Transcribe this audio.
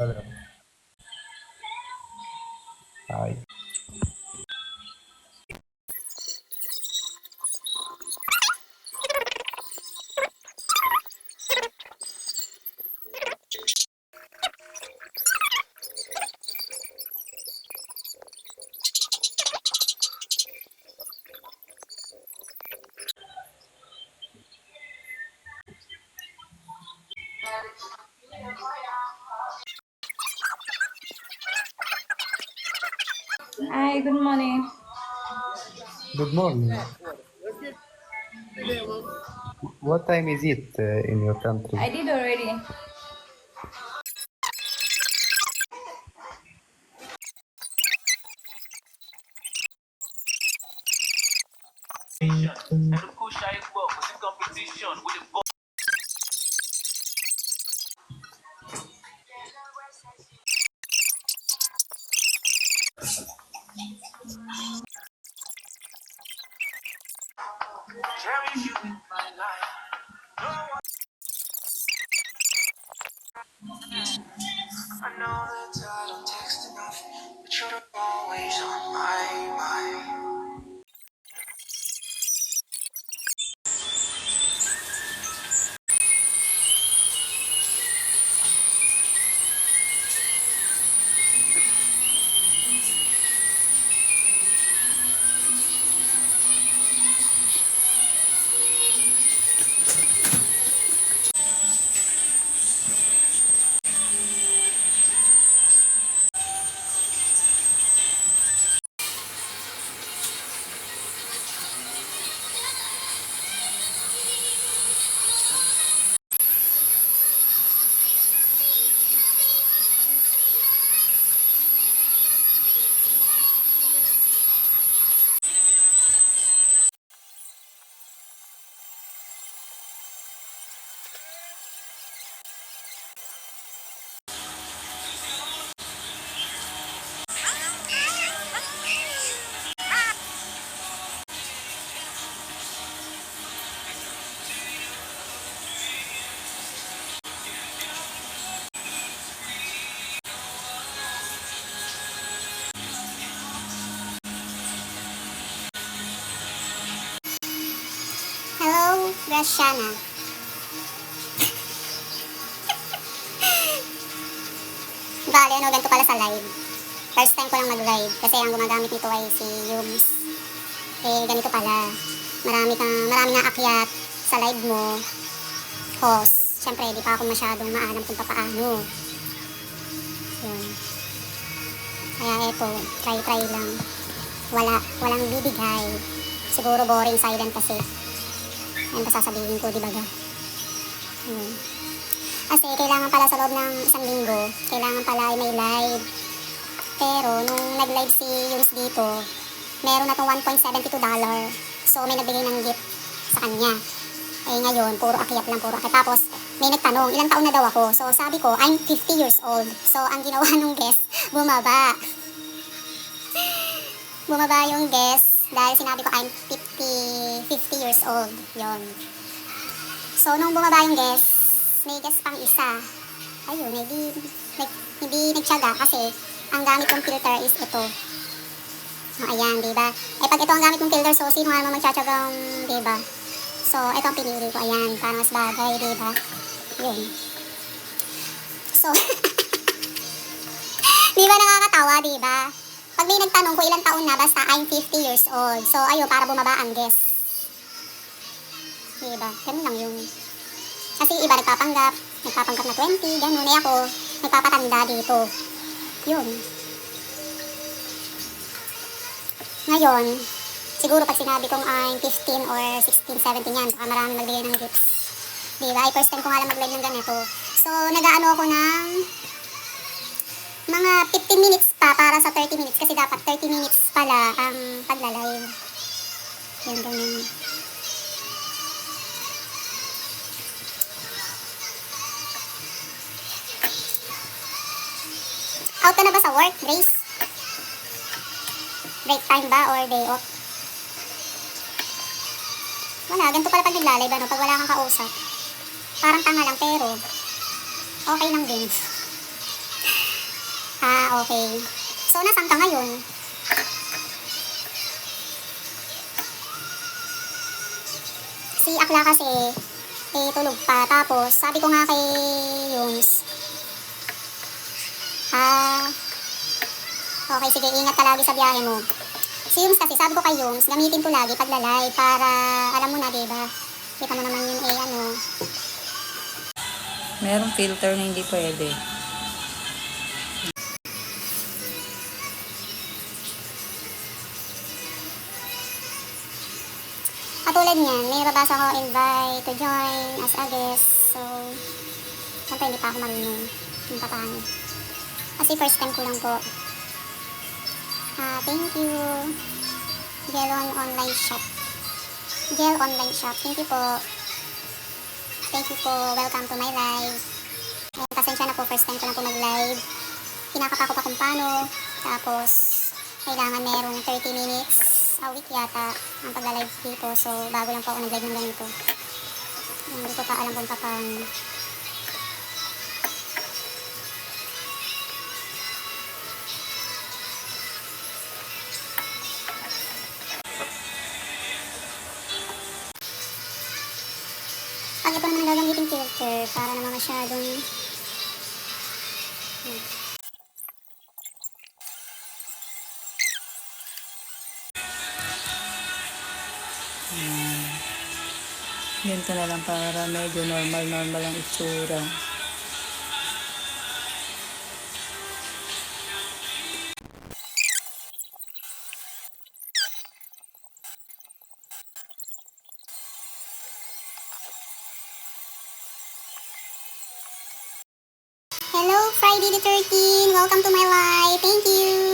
Hi. Yeah. Hi, good morning. Good morning. What time is it uh, in your country? I did already. And of course, I well was in competition with the Hello, Rashana. Bale, ano, ganito pala sa live. First time ko lang mag-live kasi ang gumagamit nito ay si Yums. Eh, ganito pala. Marami kang, marami nga akyat sa live mo. Host. Siyempre, di pa ako masyadong maalam kung paano. Yun. Kaya eto, try-try lang. Wala, walang bibigay. Siguro boring silent kasi. Yan ba sasabihin ko, di ba ga? Hmm. Kasi kailangan pala sa loob ng isang linggo, kailangan pala ay may live. Pero nung nag-live si Yuns dito, meron na tong 1.72 dollar. So may nagbigay ng gift sa kanya. Eh ngayon, puro akyat lang, puro akyat. Tapos may nagtanong, ilang taon na daw ako. So sabi ko, I'm 50 years old. So ang ginawa nung guest, bumaba. bumaba yung guest dahil sinabi ko I'm 50, 50 years old. Yon. So, nung bumaba yung guest, may guest pang isa. Ayun, hindi, nag, hindi nagtyaga kasi ang gamit kong filter is ito. O, ayan, diba? Eh, pag ito ang gamit kong filter, so sino nga naman magtsatsagang, diba? So, ito ang pinili ko. Ayan, para mas bagay, diba? Yun. So, di ba nakakatawa, di ba? Pag may nagtanong ko ilang taon na, basta I'm 50 years old. So, ayun, para bumaba ang guess. Diba? Ganun lang yung... Kasi iba nagpapanggap, nagpapanggap na 20, ganun. Eh ako, nagpapatanda dito. Yun. Ngayon, siguro pag sinabi kong I'm 15 or 16, 17 yan, baka marami magbigay ng gifts. Diba? First time ko nga lang mag-live ng ganito. So, nag-ano ako ng mga 15 minutes pa para sa 30 minutes kasi dapat 30 minutes pala ang pagla-live. Yan ganun. Out ka na ba sa work, Grace? Break time ba or day off? Wala, ganito pala pag nagla-live ano, pag wala kang kausap. Parang tanga lang pero okay lang din. Ah, okay. So, nasan ka ngayon? Si Akla kasi, eh, tulog pa. Tapos, sabi ko nga kay Yuns, ah, okay, sige, ingat ka lagi sa biyahe mo. Si Yuns kasi, sabi ko kay Yuns, gamitin ko lagi paglalay para, alam mo na, diba? Kita mo naman yun, eh, ano, Merong filter na hindi pwede. Katulad niyan, may babasa ko invite to join as a guest. So, syempre hindi pa ako marunong kung paano. Kasi first time ko lang po. Ah, thank you. Gelon online shop. Gel online shop. Thank you po. Thank you po. Welcome to my live. Eh, pasensya na po, first time ko lang po mag-live. Kinakapa ko pa kung paano. Tapos, kailangan merong 30 minutes a week yata ang pagla-live dito. So, bago lang po ako nag-live ng ganito. Hindi ko pa alam kung paano. Pag ito naman ang gagamitin filter, para naman masyadong Ganito na lang para medyo normal-normal ang itsura. Hello, Friday the 13. Welcome to my live. Thank you.